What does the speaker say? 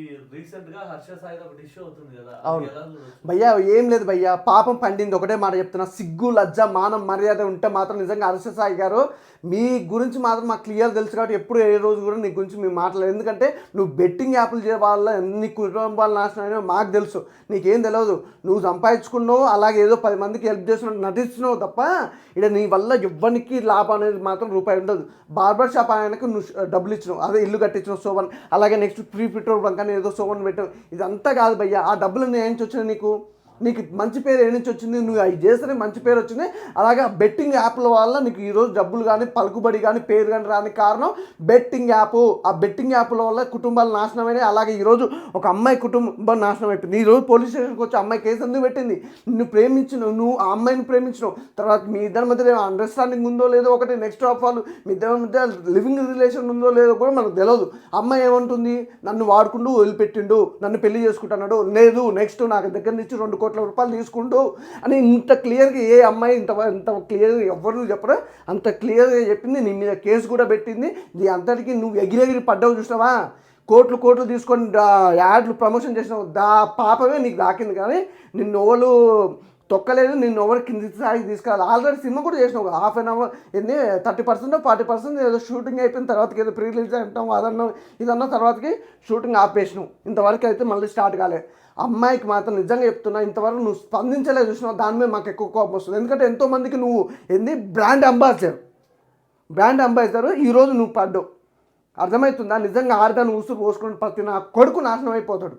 ఈ రీసెంట్గా హర్ష సాయి ఒకటి ఇష్యూ అవుతుంది కదా అవును. భయ్యా ఏం లేదు భయ్యా పాపం పండింది ఒకటే మాట చెప్తున్నా. సిగ్గు లజ్జ మానం మర్యాద ఉంటే మాత్రం నిజంగా హర్ష సాయి గారు మీ గురించి మాత్రం మాకు క్లియర్ తెలుసు కాబట్టి ఎప్పుడు ఏ రోజు కూడా నీ గురించి మేము మాట్లాడలేదు. ఎందుకంటే నువ్వు బెట్టింగ్ యాప్లు చేయ వల్ల ఎన్ని కుటుంబాలు నాశనం అయినా మాకు తెలుసు. నీకేం తెలియదు నువ్వు సంపాదించుకున్నావు అలాగే ఏదో పది మందికి హెల్ప్ చేస్తున్నావు నటిస్తున్నావు తప్ప ఇక్కడ నీ వల్ల ఎవ్వరికి లాభం అనేది మాత్రం రూపాయి ఉండదు. బార్బర్ షాప్ ఆయనకు నువ్వు డబ్బులు ఇచ్చినావు. అదే ఇల్లు కట్టించినావు సోవన్ అలాగే నెక్స్ట్ ఫ్రీ పెట్రోల్ బంక్ అని ఏదో సోవన్ పెట్టడం ఇదంతా కాదు భయ్యా. ఆ డబ్బులు నేను వచ్చిన నీకు? నీకు మంచి పేరు ఏ నుంచి వచ్చింది? నువ్వు అవి చేస్తేనే మంచి పేరు వచ్చింది. అలాగే బెట్టింగ్ యాప్ల వల్ల నీకు ఈరోజు డబ్బులు కానీ పలుకుబడి కానీ పేరు కానీ రానికి కారణం బెట్టింగ్ యాప్. ఆ బెట్టింగ్ యాప్ల వల్ల కుటుంబాలు నాశనమైనాయి అలాగే ఈరోజు ఒక అమ్మాయి కుటుంబం నాశనం అయిపోయింది. ఈ రోజు పోలీస్ స్టేషన్కి వచ్చి అమ్మాయి కేసు ఎందుకు పెట్టింది? నువ్వు ప్రేమించిన నువ్వు ఆ అమ్మాయిని ప్రేమించినావు. తర్వాత మీ ఇద్దరి మధ్య అండర్స్టాండింగ్ ఉందో లేదో ఒకటి నెక్స్ట్ ఆఫ్ ఆల్ మీ ఇద్దరి మధ్య లివింగ్ రిలేషన్ ఉందో లేదో కూడా మనకు తెలియదు అమ్మాయి ఏమంటుంది? నన్ను వాడుకుంటూ వదిలిపెట్టిండు. నన్ను పెళ్ళి చేసుకుంటున్నాడు. లేదు నెక్స్ట్ నాకు దగ్గర నుంచి రెండు కోట్ల రూపాయలు తీసుకుంటూ అని ఇంత క్లియర్గా ఏ అమ్మాయి ఇంత ఇంత క్లియర్గా ఎవరు చెప్పరు? అంత క్లియర్గా చెప్పింది నీ మీద కేసు కూడా పెట్టింది. నీ అందరికీ నువ్వు ఎగిరెగిరి పడ్డావు చూసినావా? కోట్లు కోట్లు తీసుకొని యాడ్లు ప్రమోషన్ చేసినావు. దా పాపమే నీకు దాకింది కానీ నిన్ను ఎవరు తొక్కలేదు నిన్ను ఎవరు కింది స్థాయికి తీసుకురాలి ఆల్రెడీ సినిమా కూడా చేసినావు హాఫ్ అన్ అవర్ ఎన్ని థర్టీ పర్సెంట్ ఫార్టీ పర్సెంట్ ఏదో షూటింగ్ అయిపోయిన తర్వాతకి ఏదో ప్రీ రిలీజ్ అంటాం అదన్నాం ఇదన్నా తర్వాతకి షూటింగ్ ఆపేసినావు. ఇంతవరకు అయితే మళ్ళీ స్టార్ట్ కాలే. అమ్మాయికి మాత్రం నిజంగా చెప్తున్నా ఇంతవరకు నువ్వు స్పందించలేదు చూసినావు? దాని మీద మాకు ఎక్కువ కోపం వస్తుంది. ఎందుకంటే ఎంతోమందికి నువ్వు ఏంది బ్రాండ్ అంబాసిడర్ బ్రాండ్ అంబాసిడర్ ఈరోజు నువ్వు పడ్డావు. అర్థమవుతుందా? నిజంగా ఆరుగా ఉసురు పోసుకుని ప్రతి నా కొడుకు నాశనం అయిపోతాడు.